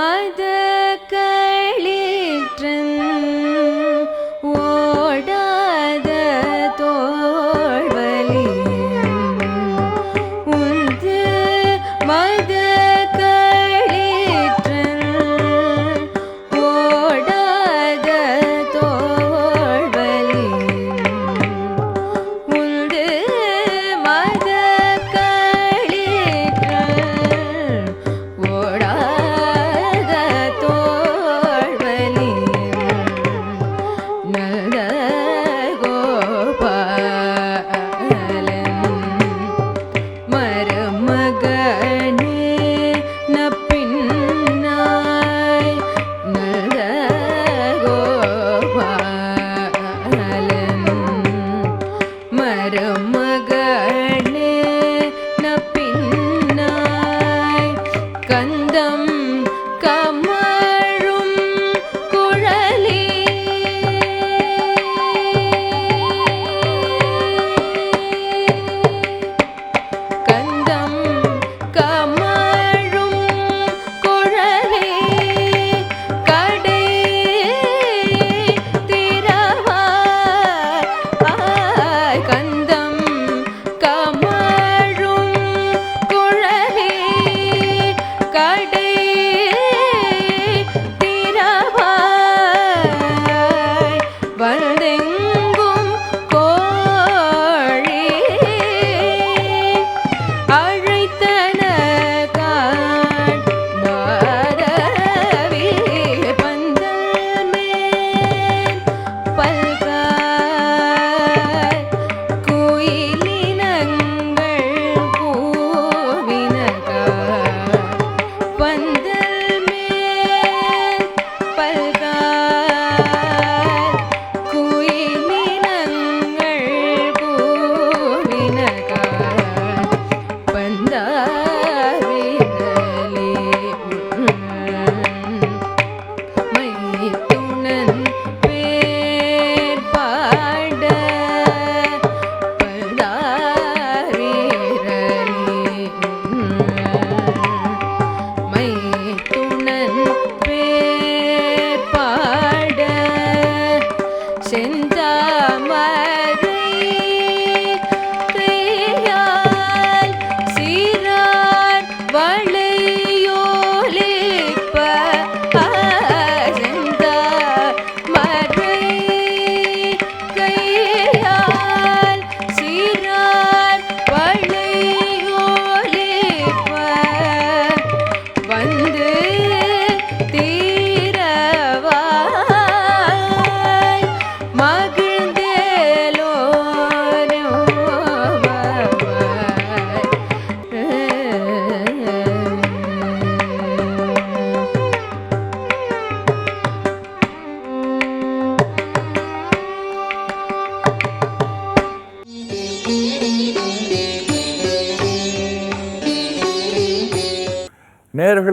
மத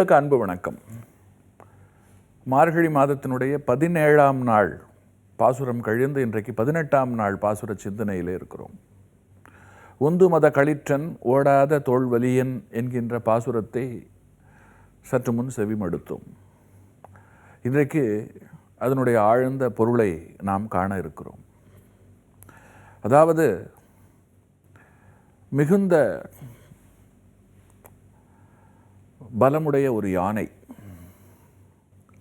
உங்களுக்கு அன்பு வணக்கம். மார்கழி மாதத்தினுடைய பதினேழாம் நாள் பாசுரம் கழிந்து இன்றைக்கு பதினெட்டாம் நாள் பாசுர சிந்தனையில் இருக்கிறோம். உந்து மத களிற்றன் ஓடாத தோல்வலியன் என்கின்ற பாசுரத்தை சற்று முன் செவிமடுத்தோம். இன்றைக்கு அதனுடைய ஆழ்ந்த பொருளை நாம் காண இருக்கிறோம். அதாவது மிகுந்த பலமுடைய ஒரு யானை.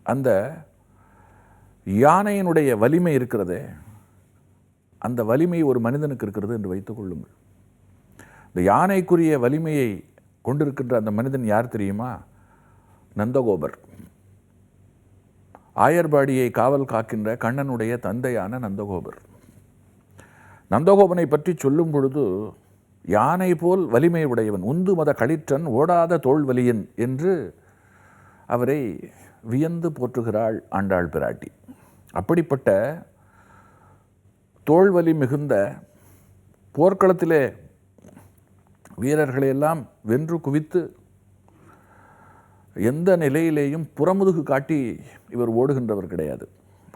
அந்த யானையினுடைய வலிமை இருக்கிறதே அந்த வலிமை ஒரு மனிதனுக்கு இருக்கிறது என்று வைத்துக் கொள்ளுங்கள். இந்த யானைக்குரிய வலிமையை கொண்டிருக்கின்ற அந்த மனிதன் யார் தெரியுமா? நந்தகோபர். ஆயர்பாடியை காவல் காக்கின்ற கண்ணனுடைய தந்தையான நந்தகோபர். நந்தகோபனை பற்றி சொல்லும் பொழுது யானை போல் வலிமை உடையவன் உந்து மத களிற்றன் ஓடாத தோல்வலியன் என்று அவரை வியந்து போற்றுகிறாள் ஆண்டாள் பிராட்டி. அப்படிப்பட்ட தோல்வலி மிகுந்த போர்க்களத்திலே வீரர்களையெல்லாம் வென்று குவித்து எந்த நிலையிலேயும் புறமுதுகு காட்டி இவர் ஓடுகின்றவர் கிடையாது.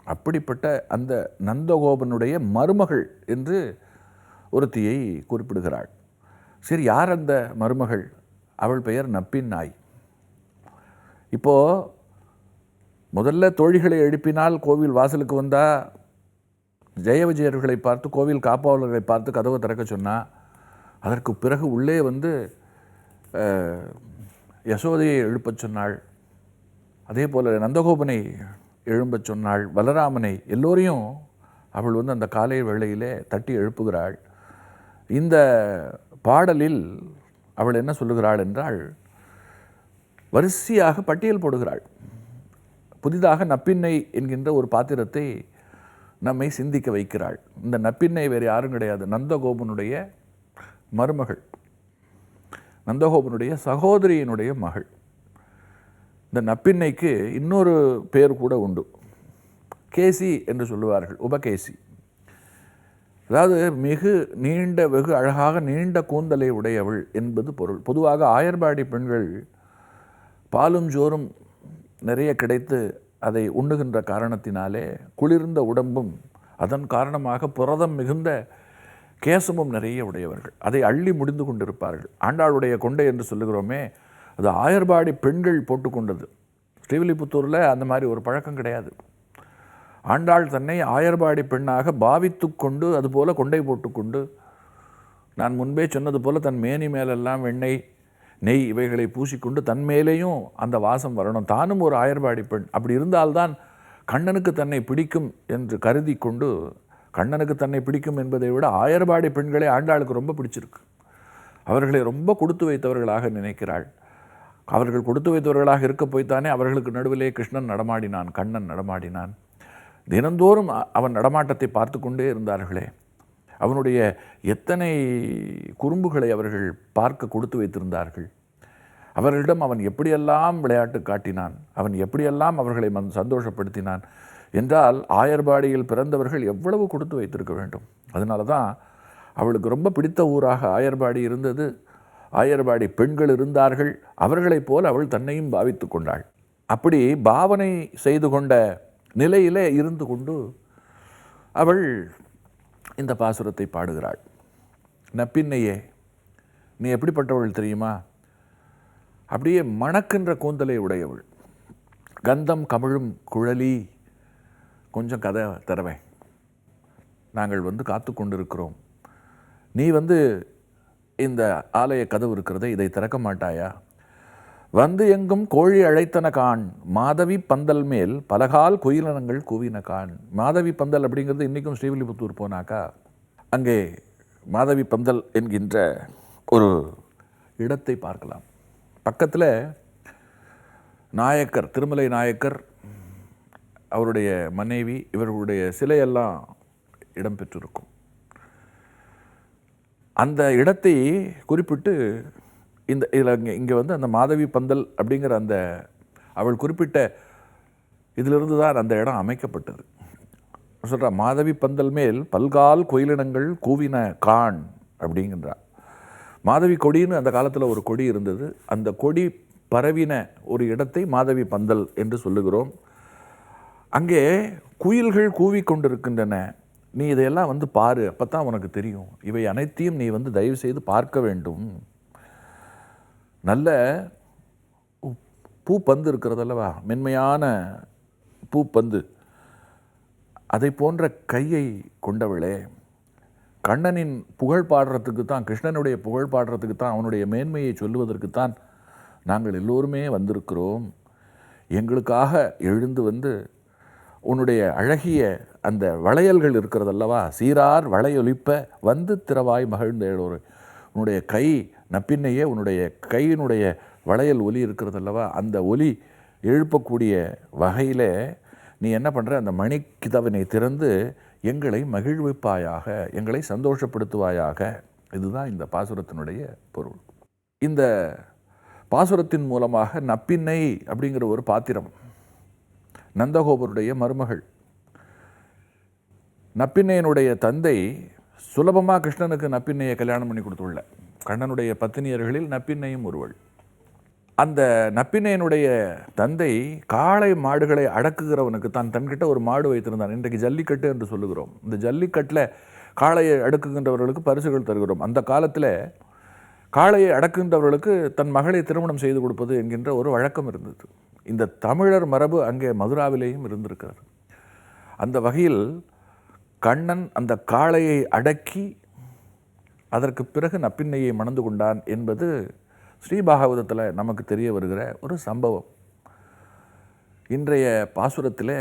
அப்படிப்பட்ட அந்த நந்தகோபனுடைய மருமகள் என்று ஒருத்தியை குறிப்பிடுகிறாள். சரி யார் அந்த மருமகள்? அவள் பெயர் நப்பின் நாய். இப்போது முதல்ல தோழிகளை எழுப்பினால் கோவில் வாசலுக்கு வந்தால் ஜெய விஜயர்களை பார்த்து கோவில் காப்பாளர்களை பார்த்து கதவை திறக்க சொன்னா அதற்கு பிறகு உள்ளே வந்து யசோதையை எழுப்பச் சொன்னாள். அதே போல் நந்தகோபனை எழும்பச் சொன்னாள். பலராமனை எல்லோரையும் அவள் வந்து அந்த காலை வேளையிலே தட்டி எழுப்புகிறாள். இந்த பாடலில் அவள் என்ன சொல்லுகிறாள் என்றால் வரிசையாக பட்டியல் போடுகிறாள். புதிதாக நப்பின்னை என்கின்ற ஒரு பாத்திரத்தை நம்மை சிந்திக்க வைக்கிறாள். இந்த நப்பின்னை வேறு யாரும் கிடையாது. நந்தகோபனுடைய மருமகள். நந்தகோபனுடைய சகோதரியினுடைய மகள். இந்த நப்பின்னைக்கு இன்னொரு பேர் கூட உண்டு. கேசி என்று சொல்லுவார்கள் உபகேசி. அதாவது மிகு நீண்ட வெகு அழகாக நீண்ட கூந்தலை உடையவள் என்பது பொருள். பொதுவாக ஆயர்பாடி பெண்கள் பாலும் ஜோறும் நிறைய கிடைத்து அதை உண்ணுகின்ற காரணத்தினாலே குளிர்ந்த உடம்பும் அதன் காரணமாக புரதம் மிகுந்த கேசமும் நிறைய உடையவர்கள். அதை அள்ளி முடிந்து கொண்டிருப்பார்கள். ஆண்டாளுடைய கொண்டை என்று சொல்லுகிறோமே அது ஆயர்பாடி பெண்கள் போட்டுக்கொண்டது. ஸ்ரீவில்லிபுத்தூரில் அந்த மாதிரி ஒரு பழக்கம் கிடையாது. ஆண்டாள் தன்னை ஆயர்பாடி பெண்ணாக பாவித்து கொண்டு அதுபோல கொண்டை போட்டுக்கொண்டு நான் முன்பே சொன்னது போல் தன் மேனி மேலெல்லாம் வெண்ணெய் நெய் இவைகளை பூசிக்கொண்டு தன் மேலேயும் அந்த வாசம் வரணும். தானும் ஒரு ஆயர்பாடி பெண். அப்படி இருந்தால்தான் கண்ணனுக்கு தன்னை பிடிக்கும் என்று கருதி கொண்டு கண்ணனுக்கு தன்னை பிடிக்கும் என்பதை விட ஆயர்பாடி பெண்களே ஆண்டாளுக்கு ரொம்ப பிடிச்சிருக்கு. அவர்களை ரொம்ப கொடுத்து வைத்தவர்களாக நினைக்கிறாள். அவர்கள் கொடுத்து வைத்தவர்களாக இருக்க போய்த்தானே அவர்களுக்கு நடுவிலே கிருஷ்ணன் நடமாடினான் கண்ணன் நடமாடினான். தினந்தோறும் அவன் நடமாட்டத்தை பார்த்து கொண்டே இருந்தார்களே. அவனுடைய எத்தனை குறும்புகளை அவர்கள் பார்க்க கொடுத்து வைத்திருந்தார்கள். அவர்களிடம் அவன் எப்படியெல்லாம் விளையாட்டு காட்டினான் அவன் எப்படியெல்லாம் அவர்களை மன் சந்தோஷப்படுத்தினான் என்றால் ஆயர்பாடியில் பிறந்தவர்கள் எவ்வளவு கொடுத்து வைத்திருக்க வேண்டும். அதனால தான் அவளுக்கு ரொம்ப பிடித்த ஊராக ஆயர்பாடி இருந்தது. ஆயர்பாடி பெண்கள் இருந்தார்கள் அவர்களைப் போல் அவள் தன்னையும் பாவித்து கொண்டாள். அப்படி பாவனை செய்து கொண்ட நிலையிலே இருந்து கொண்டு அவள் இந்த பாசுரத்தை பாடுகிறாள். நப்பின்னையே நீ எப்படிப்பட்டவள் தெரியுமா? அப்படியே மணக்கின்ற கூந்தலை உடையவள். கந்தம் கமிழும் குழலி. கொஞ்சம் கதை தரவேன் நாங்கள் வந்து காத்து கொண்டிருக்கிறோம். நீ வந்து இந்த ஆலய கதவு இருக்கிறதே இதை திறக்க மாட்டாயா? வந்து எங்கும் கோழி அழைத்தன காண். மாதவி பந்தல் மேல் பலகால் குயிலனங்கள் கூவின காண். மாதவி பந்தல் அப்படிங்கிறது இன்றைக்கும் ஸ்ரீவில்லிபுத்தூர் போனாக்கா அங்கே மாதவி பந்தல் என்கின்ற ஒரு இடத்தை பார்க்கலாம். பக்கத்தில் நாயக்கர் திருமலை நாயக்கர் அவருடைய மனைவி இவர்களுடைய சிலையெல்லாம் இடம்பெற்றிருக்கும் அந்த இடத்தை குறிப்பிட்டு இந்த இதில் இங்கே இங்கே வந்து அந்த மாதவி பந்தல் அப்படிங்கிற அந்த அவள் குறிப்பிட்ட இதிலிருந்து தான் அந்த இடம் அமைக்கப்பட்டது. சொல்கிறா மாதவி பந்தல் மேல் பல்கால் கோயிலினங்கள் கூவின கான் அப்படிங்கின்றா மாதவி கொடின்னு அந்த காலத்தில் ஒரு கொடி இருந்தது. அந்த கொடி பரவின ஒரு இடத்தை மாதவி பந்தல் என்று சொல்லுகிறோம். அங்கே குயில்கள் கூவிக்கொண்டிருக்கின்றன நீ இதையெல்லாம் வந்து பாரு அப்போ தான் உனக்கு தெரியும். இவை அனைத்தையும் நீ வந்து தயவு செய்து பார்க்க வேண்டும். நல்ல உ- பூப்பந்து இருக்கிறதல்லவா? மென்மையான பூப்பந்து அதை போன்ற கையை கொண்டவளே கண்ணனின் புகழ் பாடுறதுக்கு தான் கிருஷ்ணனுடைய புகழ் பாடுறதுக்கு தான் அவனுடைய மேன்மையை சொல்லுவதற்கு தான் நாங்கள் எல்லோருமே வந்திருக்கிறோம். எங்களுக்காக எழுந்து வந்து உன்னுடைய அழகிய அந்த வளையல்கள் இருக்கிறதல்லவா? சீரார் வளையொலிப்ப வந்து திறவாய் மகிழ்ந்தேளோரு உன்னுடைய கை நப்பின்னையே உன்னுடைய கையினுடைய வளையல் ஒலி இருக்கிறதல்லவா? அந்த ஒலி எழுப்பக்கூடிய வகையில் நீ என்ன பண்ணுற அந்த மணிக்கிதவனை திறந்து எங்களை மகிழ்விப்பாயாக எங்களை சந்தோஷப்படுத்துவாயாக. இதுதான் இந்த பாசுரத்தினுடைய பொருள். இந்த பாசுரத்தின் மூலமாக நப்பின்னை அப்படிங்கிற ஒரு பாத்திரம் நந்தகோபருடைய மருமகள் நப்பின்னையனுடைய தந்தை சுலபமாக கிருஷ்ணனுக்கு நப்பின்னையை கல்யாணம் பண்ணி கொடுத்துள்ள கண்ணனுடைய பத்தினியர்களில் நப்பின்னையும் ஒருவள். அந்த நப்பினையனுடைய தந்தை காளை மாடுகளை அடக்குகிறவனுக்கு தான் தன்கிட்ட ஒரு மாடு வைத்திருந்தான். இன்றைக்கு ஜல்லிக்கட்டு என்று சொல்லுகிறோம். இந்த ஜல்லிக்கட்டில் காளையை அடக்குகின்றவர்களுக்கு பரிசுகள் தருகிறோம். அந்த காலத்தில் காளையை அடக்குகின்றவர்களுக்கு தன் மகளை திருமணம் செய்து கொடுப்பது என்கின்ற ஒரு வழக்கம் இருந்தது. இந்த தமிழர் மரபு அங்கே மதுராவிலேயும் இருந்திருக்கிறது. அந்த வகையில் கண்ணன் அந்த காளையை அடக்கி அதற்கு பிறகு நப்பின்னையை மணந்து கொண்டான் என்பது ஸ்ரீபாகவதத்தில் நமக்கு தெரிய வருகிற ஒரு சம்பவம். இன்றைய பாசுரத்தில்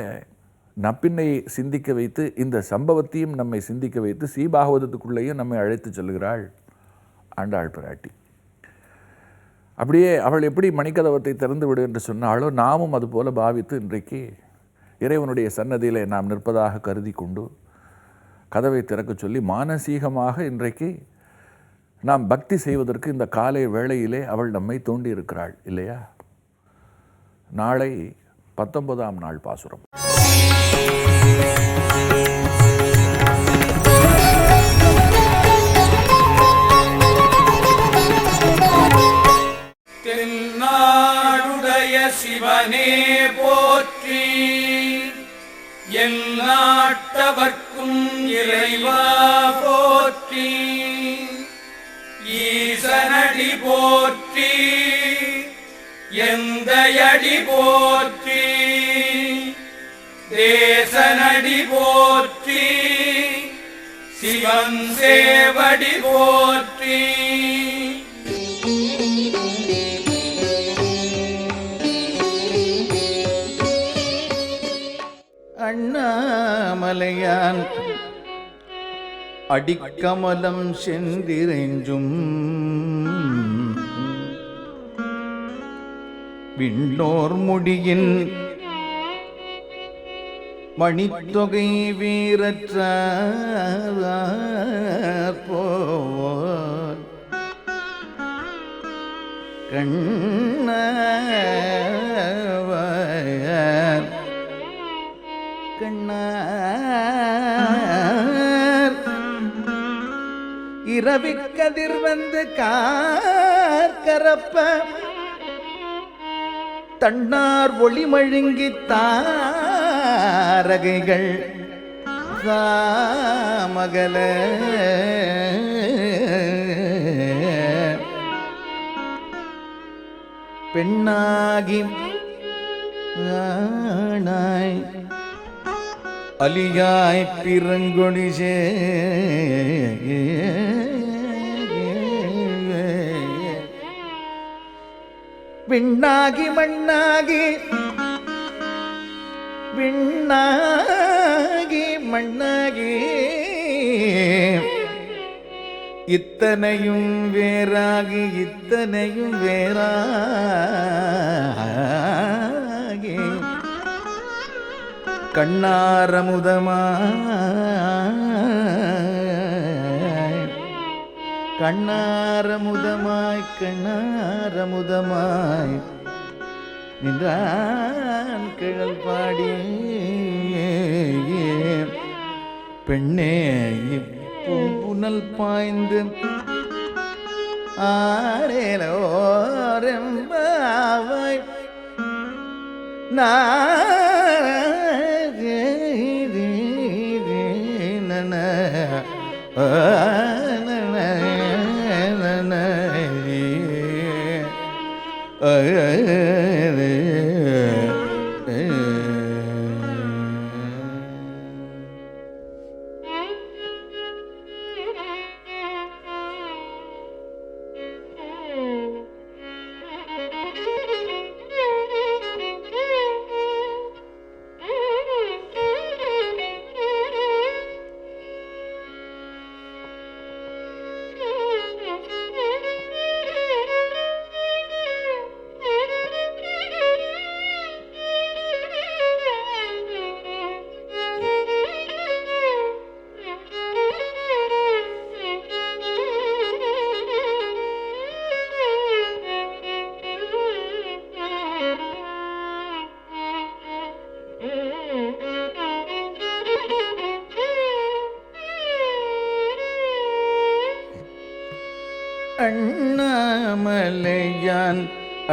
நப்பின்னை சிந்திக்க வைத்து இந்த சம்பவத்தையும் நம்மை சிந்திக்க வைத்து ஸ்ரீபாகவதத்துக்குள்ளேயும் நம்மை அழைத்து செல்கிறாள் ஆண்டாள் பிராட்டி. அப்படியே அவள் எப்படி மணிக்கதவத்தை திறந்து விடு என்று சொன்னாலோ நாமும் அதுபோல பாவித்து இன்றைக்கு இறைவனுடைய சன்னதியில் நாம் நிற்பதாக கருதி கொண்டு கதவை திறக்கச் சொல்லி மானசீகமாக இன்றைக்கு நாம் பக்தி செய்வதற்கு இந்த காலை வேளையிலே அவள் நம்மை தூண்டி இருக்கிறாள் இல்லையா? நாளை பத்தொன்பதாம் நாள் பாசுரம். தென்னாடுடைய சிவனே போற்றி எல்நாட்டவர்க்கும் இறைவா போற்றி. எந்தயடி போற்றி. எந்தயடி போற்றி. தேசனடி போற்றி. சிவன் சேவடி போற்றி. அண்ணாமலையான் அடிக்கமலம் சென்றிரைஞ்சும் விண்ணோர் முடியின் மணித்தொகை வீரற்ற போல் கண் இரவி கதிர் வந்து கார்கரப்ப தன்னார் ஒளி மழுங்கி தாரகைகள் மகள பெண்ணாகி ஆனாய் அலியாய் பிறங்கொடிசே விண்ணாகி மண்ணாகி விண்ணாகி மண்ணாகி. இத்தனையும் வேறாகி இத்தனையும் வேறாகி. கண்ணாரமுதமா கண்ணாரமுதமாய் கண்ணாரமுதமாய் நின்றான் கிழல் பாடி பெண்ணே புனல் பாய்ந்து ஆரேலோ ரெம்பாவாய் நான்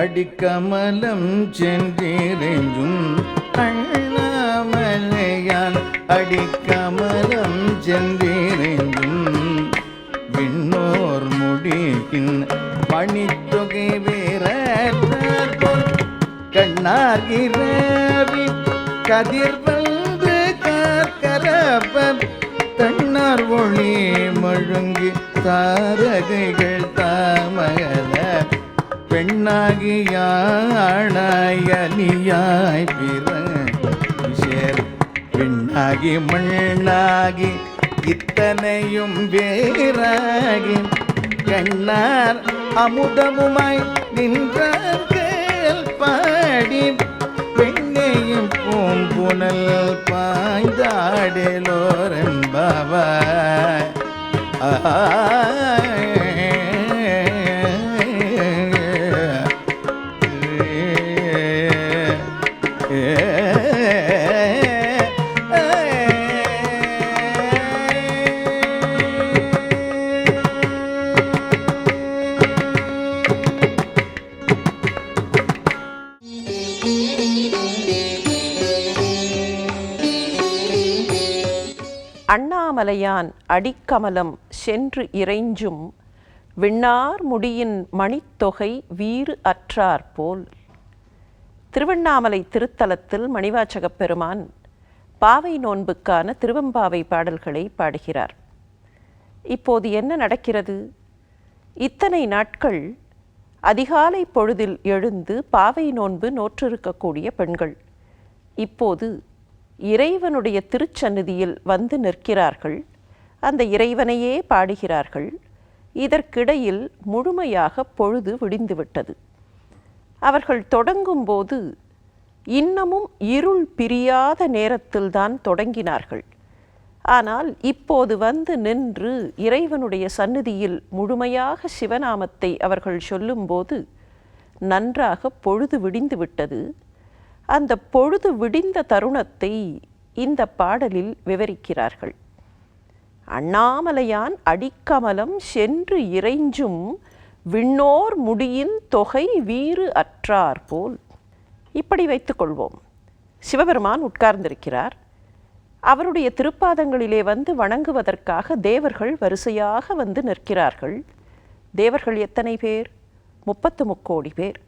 அடிக்கமலம் சென்றிரெஞ்சும் அண்ணாமலையான் அடிக்கமலம் சென்றிரெஞ்சும் விண்ணோர் முடிக்கின் மணித்தொகை வீரர் கண்ணா கார்கிறவி கதிர் வந்து கார்கரப்ப தன்னார் ஒளி மழுங்கி தாரகைகள் தாமகல பெண்ணாகியானாய் அலியாய் பிற பெண்ணாகி மண்ணாகி இத்தனையும் வேறாகி கண்ணார் அமுதமுமாய் நின்றார்கள் பாடி. பெண்ணையும் பூம்புணல் பாய்ந்தாடலோரன் பூம்புனல் ஆ அண்ணாமலையான் அடிக்கமலம் சென்று இறைஞ்சும் விண்ணார் முடியின் மணித்தொகை வீறு அற்றார் போல். திருவண்ணாமலை திருத்தலத்தில் மணிவாச்சகப் பெருமான் பாவை நோன்புக்கான திருவம்பாவை பாடல்களை பாடுகிறார். இப்போது என்ன நடக்கிறது? இத்தனை நாட்கள் அதிகாலை பொழுதில் எழுந்து பாவை நோன்பு நோற்றிருக்கக்கூடிய பெண்கள். இப்போது இறைவனுடைய திருச்சந்நிதியில் வந்து நிற்கிறார்கள். அந்த இறைவனையே பாடுகிறார்கள். இதற்கிடையில் முழுமையாக பொழுது விடிந்துவிட்டது. அவர்கள் தொடங்கும்போது இன்னமும் இருள் பிரியாத நேரத்தில்தான் தொடங்கினார்கள். ஆனால் இப்போது வந்து நின்று இறைவனுடைய சந்நிதியில் முழுமையாக சிவநாமத்தை அவர்கள் சொல்லும்போது நன்றாக பொழுது விடிந்து விட்டது அந்த பொழுது விடிந்த தருணத்தை இந்த பாடலில் விவரிக்கிறார்கள். அண்ணாமலையான் அடிக்கமலம் சென்று இறைஞ்சும் விண்ணோர் முடியின் தொகை வீறு அற்றார் போல். இப்படி வைத்துக்கொள்வோம் சிவபெருமான் உட்கார்ந்திருக்கிறார். அவருடைய திருப்பாதங்களிலே வந்து வணங்குவதற்காக தேவர்கள் வரிசையாக வந்து நிற்கிறார்கள். தேவர்கள் எத்தனை பேர்? முப்பத்து முக்கோடி பேர்.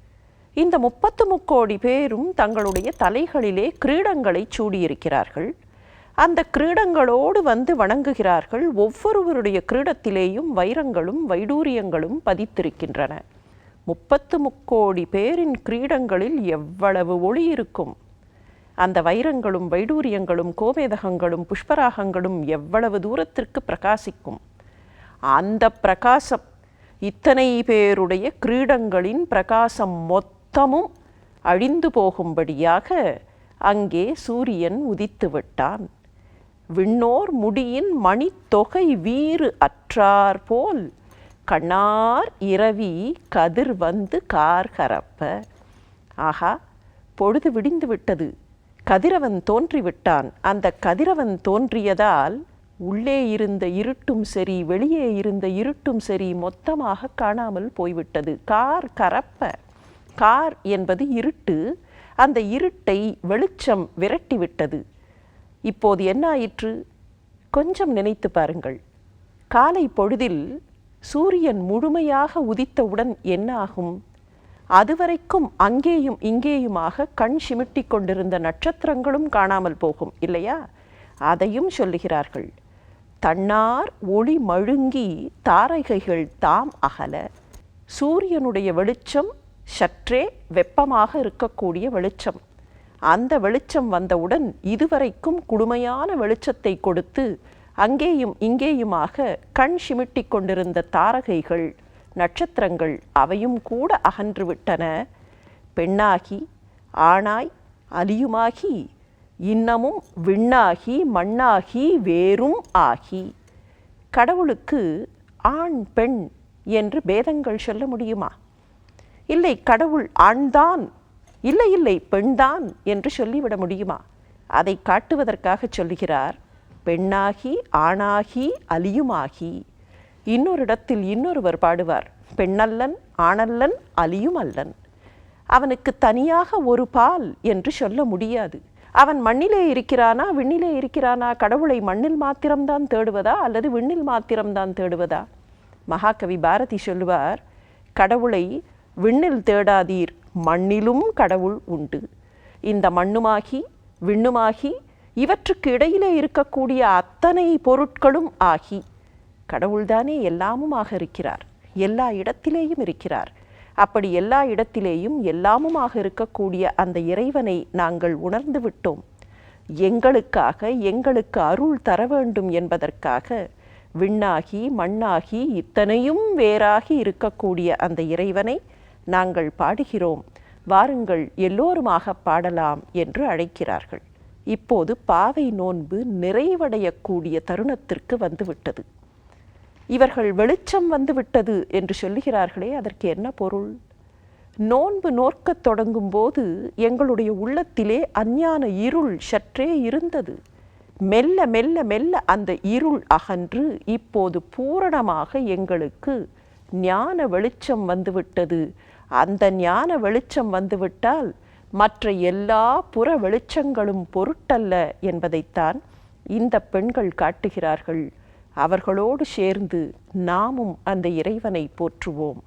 இந்த முப்பத்து முக்கோடி பேரும் தங்களுடைய தலைகளிலே கிரீடங்களை சூடியிருக்கிறார்கள். அந்த கிரீடங்களோடு வந்து வணங்குகிறார்கள். ஒவ்வொருவருடைய கிரீடத்திலேயும் வைரங்களும் வைடூரியங்களும் பதித்திருக்கின்றன. முப்பத்து முக்கோடி பேரின் கிரீடங்களில் எவ்வளவு ஒளி இருக்கும்? அந்த வைரங்களும் வைடூரியங்களும் கோமேதகங்களும் புஷ்பராகங்களும் எவ்வளவு தூரத்திற்கு பிரகாசிக்கும்? அந்த பிரகாசம் இத்தனை பேருடைய கிரீடங்களின் பிரகாசம் மொத்தமும் அழிந்து போகும்படியாக அங்கே சூரியன் உதித்து விட்டான். விண்ணோர் முடியின் மணித்தொகை வீறு அற்றார் போல் கண்ணார் இரவி கதிர் வந்து கார்கரப்ப ஆகா பொழுது விடிந்து விட்டது. கதிரவன் தோன்றிவிட்டான் அந்த கதிரவன் தோன்றியதால் உள்ளே இருந்த இருட்டும் சரி வெளியே இருந்த இருட்டும் சரி மொத்தமாக காணாமல் போய்விட்டது. கார் கரப்ப. கார் என்பது இருட்டு. அந்த இருட்டை வெளிச்சம் விரட்டிவிட்டது. இப்போது என்ன ஆயிற்று? கொஞ்சம் நினைத்து பாருங்கள். காலை பொழுதில் சூரியன் முழுமையாக உதித்தவுடன் என்ன ஆகும்? அதுவரைக்கும் அங்கேயும் இங்கேயுமாக கண் சிமிட்டி கொண்டிருந்த நட்சத்திரங்களும் காணாமல் போகும் இல்லையா? அதையும் சொல்லுகிறார்கள். தன்னார் ஒளி மழுங்கி தாரகைகள் தாம் அகல. சூரியனுடைய வெளிச்சம் சற்றே வெப்பமாக இருக்கக்கூடிய வெளிச்சம். அந்த வெளிச்சம் வந்தவுடன் இதுவரைக்கும் குளுமையான வெளிச்சத்தை கொடுத்து அங்கேயும் இங்கேயுமாக கண் சிமிட்டி கொண்டிருந்த தாரகைகள் நட்சத்திரங்கள் அவையும் கூட அகன்று விட்டன. பெண்ணாகி ஆணாய் அலியுமாகி இன்னமும் விண்ணாகி மண்ணாகி வேரும் ஆகி. கடவுளுக்கு ஆண் பெண் என்று பேதங்கள் சொல்ல முடியுமா? இல்லை கடவுள் ஆண்தான். இல்லை இல்லை பெண்தான் என்று சொல்லிவிட முடியுமா? அதை காட்டுவதற்காக சொல்லுகிறார் பெண்ணாகி ஆணாகி அலியுமாகி. இன்னொரு இடத்தில் இன்னொருவர் பாடுவார் பெண்ணல்லன் ஆணல்லன் அலியும் அல்லன் அவனுக்கு தனியாக ஒரு பால் என்று சொல்ல முடியாது. அவன் மண்ணிலே இருக்கிறானா விண்ணிலே இருக்கிறானா? கடவுளை மண்ணில் மாத்திரம்தான் தேடுவதா அல்லது விண்ணில் மாத்திரம்தான் தேடுவதா? மகாகவி பாரதி சொல்லுவார் கடவுளை விண்ணில் தேடாதீர் மண்ணிலும் கடவுள் உண்டு. இந்த மண்ணுமாகி விண்ணுமாகி இவற்றுக்கு இடையிலே இருக்கக்கூடிய அத்தனை பொருட்களும் ஆகி கடவுள்தானே எல்லாமுமாக இருக்கிறார் எல்லா இடத்திலேயும் இருக்கிறார். அப்படி எல்லா இடத்திலேயும் எல்லாமுமாக இருக்கக்கூடிய அந்த இறைவனை நாங்கள் உணர்ந்து விட்டோம். எங்களுக்காக எங்களுக்கு அருள் தர வேண்டும் என்பதற்காக விண்ணாகி மண்ணாகி இத்தனையும் வேறாகி இருக்கக்கூடிய அந்த இறைவனை நாங்கள் பாடுகிறோம். வாருங்கள் எல்லோருமாக பாடலாம் என்று அழைக்கிறார்கள். இப்போது பாவை நோன்பு நிறைவடையக்கூடிய தருணத்திற்கு வந்துவிட்டது. இவர்கள் வெளிச்சம் வந்துவிட்டது என்று சொல்லுகிறார்களே அதற்கு என்ன பொருள்? நோன்பு நோற்கத் தொடங்கும் போது எங்களுடைய உள்ளத்திலே அஞ்ஞான இருள் சற்றே இருந்தது. மெல்ல மெல்ல மெல்ல அந்த இருள் அகன்று இப்போது பூரணமாக எங்களுக்கு ஞான வெளிச்சம் வந்துவிட்டது. அந்த ஞான வெளிச்சம் வந்துவிட்டால் மற்ற எல்லா புற வெளிச்சங்களும் பொருட்டல்ல என்பதைத்தான் இந்த பெண்கள் காட்டுகிறார்கள். அவர்களோடு சேர்ந்து நாமும் அந்த இறைவனை போற்றுவோம்.